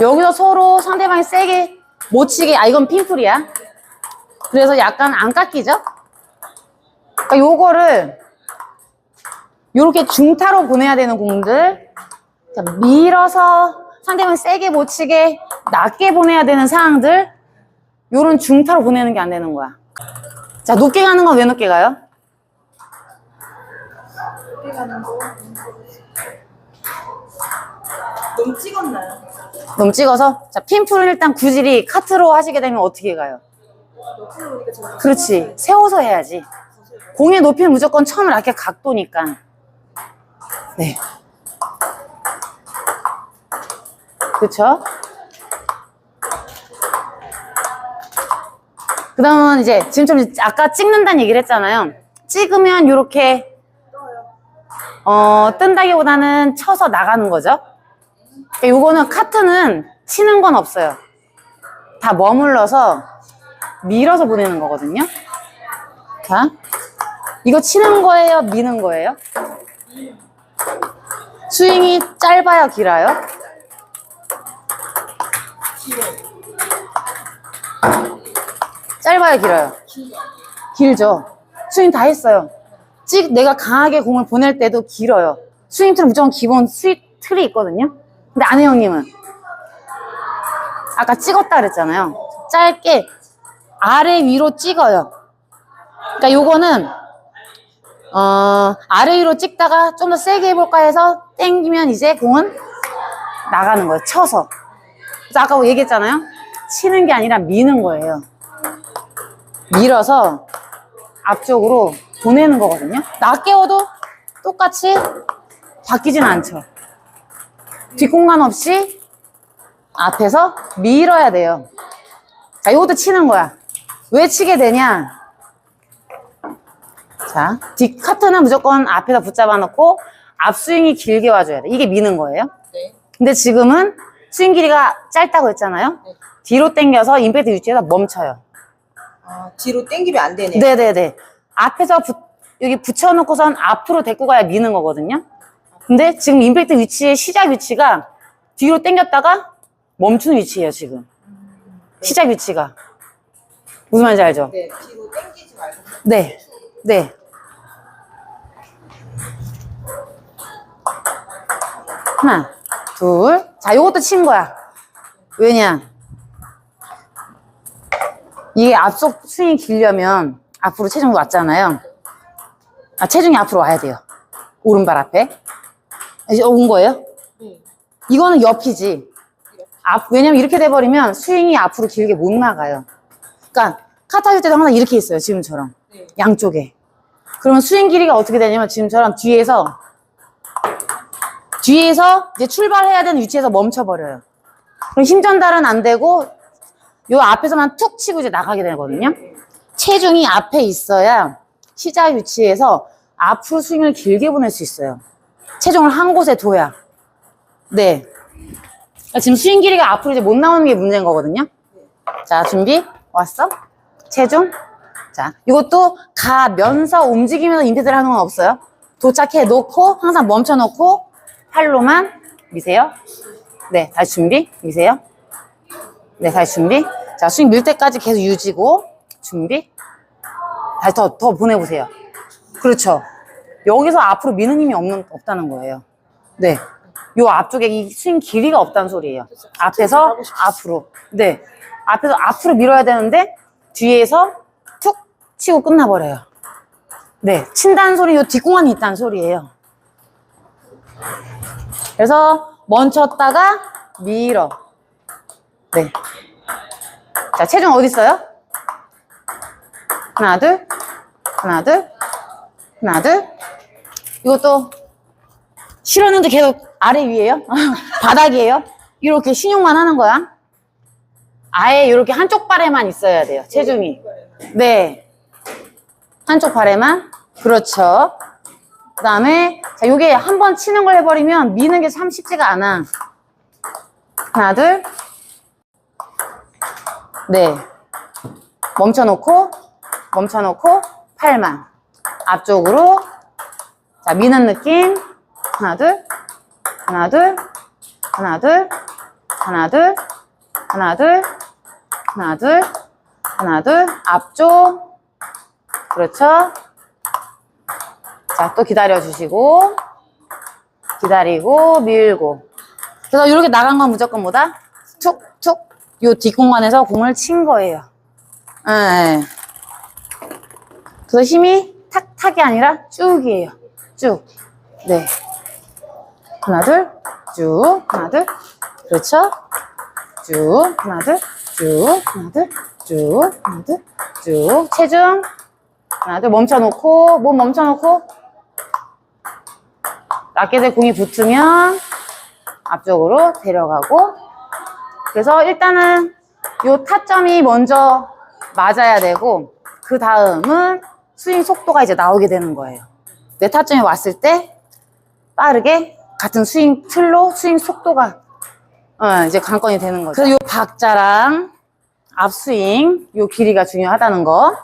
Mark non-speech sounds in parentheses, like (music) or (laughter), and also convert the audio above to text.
여기서 서로 상대방이 세게 못 치게, 아, 이건 핀풀이야. 그래서 약간 안 깎이죠? 그러니까 요거를 요렇게 중타로 보내야 되는 공들. 자, 밀어서 상대방 세게 못 치게 낮게 보내야 되는 상황들. 요런 중타로 보내는 게 안 되는 거야. 자, 높게 가는 건 왜 높게 가요? 너무 찍었나요? 너무 찍어서? 자, 핀풀은 일단 구질이 카트로 하시게 되면 어떻게 가요? 옆으로 그렇지. 세워서 해야지. 공의 높이는 무조건 처음 이렇게 각도니까. 네. 그쵸? 그 다음은 이제 지금처럼 아까 찍는다는 얘기를 했잖아요. 찍으면 이렇게 어, 뜬다기보다는 쳐서 나가는 거죠. 그러니까 요거는 카트는 치는 건 없어요. 다 머물러서 밀어서 보내는 거거든요. 자, 이거 치는 거예요? 미는 거예요? 스윙이 짧아요? 길어요? 짧아요? 길어요? 길죠. 스윙 다 했어요. 찍 내가 강하게 공을 보낼 때도 길어요. 스윙 틀은 무조건 기본 스윙 틀이 있거든요. 근데 안혜 형님은 아까 찍었다 그랬잖아요. 짧게 아래 위로 찍어요. 그러니까 요거는 어, 아래 위로 찍다가 좀 더 세게 해볼까 해서 땡기면 이제 공은 나가는 거예요. 쳐서. 그래서 아까 뭐 얘기했잖아요. 치는 게 아니라 미는 거예요. 밀어서 앞쪽으로 보내는 거거든요. 낮게 워도 똑같이 바뀌진 않죠. 뒷공간 없이 앞에서 밀어야 돼요. 자, 이것도 치는 거야. 왜 치게 되냐? 자, 뒷 카트는 무조건 앞에서 붙잡아 놓고 앞스윙이 길게 와줘야 돼. 이게 미는 거예요. 네. 근데 지금은 스윙 길이가 짧다고 했잖아요. 네. 뒤로 당겨서 임팩트 위치에서 멈춰요. 아, 뒤로 당기면 안 되네. 네네네. 앞에서 붙- 여기 붙여놓고선 앞으로 데리고 가야 미는 거거든요. 근데 지금 임팩트 위치의 시작 위치가 뒤로 당겼다가 멈추는 위치예요, 지금. 시작 위치가. 무슨 말인지 알죠? 네, 뒤로 당기지 말고. 네. 네. 하나, 둘. 자, 요것도 친 거야. 왜냐? 이게 앞속 스윙이 길려면 앞으로 체중 왔잖아요. 아, 체중이 앞으로 와야 돼요. 오른발 앞에. 이제 온 거예요? 네. 이거는 옆이지. 앞, 왜냐면 이렇게 돼버리면 스윙이 앞으로 길게 못 나가요. 그러니까 카타 할 때도 항상 이렇게 있어요. 지금처럼. 네. 양쪽에. 그러면 스윙 길이가 어떻게 되냐면 지금처럼 뒤에서 뒤에서 이제 출발해야 되는 위치에서 멈춰버려요. 그럼 힘 전달은 안 되고 요 앞에서만 툭 치고 이제 나가게 되거든요. 체중이 앞에 있어야 시작 위치에서 앞으로 스윙을 길게 보낼 수 있어요. 체중을 한 곳에 둬야. 네. 그러니까 지금 스윙 길이가 앞으로 이제 못 나오는 게 문제인 거거든요. 자, 준비. 왔어? 체중. 자, 이것도 가면서 움직이면서 임팩트를 하는 건 없어요. 도착해 놓고, 항상 멈춰 놓고, 팔로만 미세요. 네, 다시 준비. 미세요. 네, 다시 준비. 자, 스윙 밀 때까지 계속 유지고, 준비. 다시 더, 더 보내보세요. 그렇죠. 여기서 앞으로 미는 힘이 없는, 없다는 거예요. 네. 요 앞쪽에 이 스윙 길이가 없다는 소리예요. 앞에서 앞으로. 네. 앞에서 앞으로 밀어야 되는데 뒤에서 툭 치고 끝나버려요. 네. 친다는 소리, 요 뒷공간이 있다는 소리예요. 그래서 멈췄다가 밀어. 네. 자, 체중 어디 있어요? 하나, 둘. 하나, 둘. 하나, 둘. 이것도 실었는데 계속 아래 위에요? (laughs) 바닥이에요? 이렇게 신용만 하는 거야. 아예 이렇게 한쪽 발에만 있어야 돼요. 체중이. 네. 한쪽 발에만. 그렇죠. 그 다음에, 자, 요게 한 번 치는 걸 해버리면 미는 게 참 쉽지가 않아. 하나, 둘. 네. 멈춰놓고, 멈춰놓고, 팔만. 앞쪽으로. 자, 미는 느낌. 하나, 둘. 하나, 둘, 하나, 둘, 하나, 둘, 하나, 둘, 하나, 둘, 하나, 둘, 앞쪽. 그렇죠. 자, 또 기다려 주시고, 기다리고, 밀고. 그래서 이렇게 나간 건 무조건 뭐다? 툭, 툭. 요 뒷공간에서 공을 친 거예요. 예. 그래서 힘이 탁, 탁이 아니라 쭉이에요. 쭉. 네. 하나, 둘, 쭉. 하나, 둘. 그렇죠. 쭉. 하나, 둘, 쭉. 하나, 둘, 쭉. 하나, 둘, 쭉. 체중. 하나, 둘, 멈춰놓고, 몸 멈춰놓고. 라켓에 공이 붙으면 앞쪽으로 데려가고. 그래서 일단은 요 타점이 먼저 맞아야 되고, 그 다음은 스윙 속도가 이제 나오게 되는 거예요. 내 타점이 왔을 때 빠르게 같은 스윙 틀로 스윙 속도가 어, 이제 관건이 되는 거죠. 그래서 요 박자랑 앞스윙 요 길이가 중요하다는 거.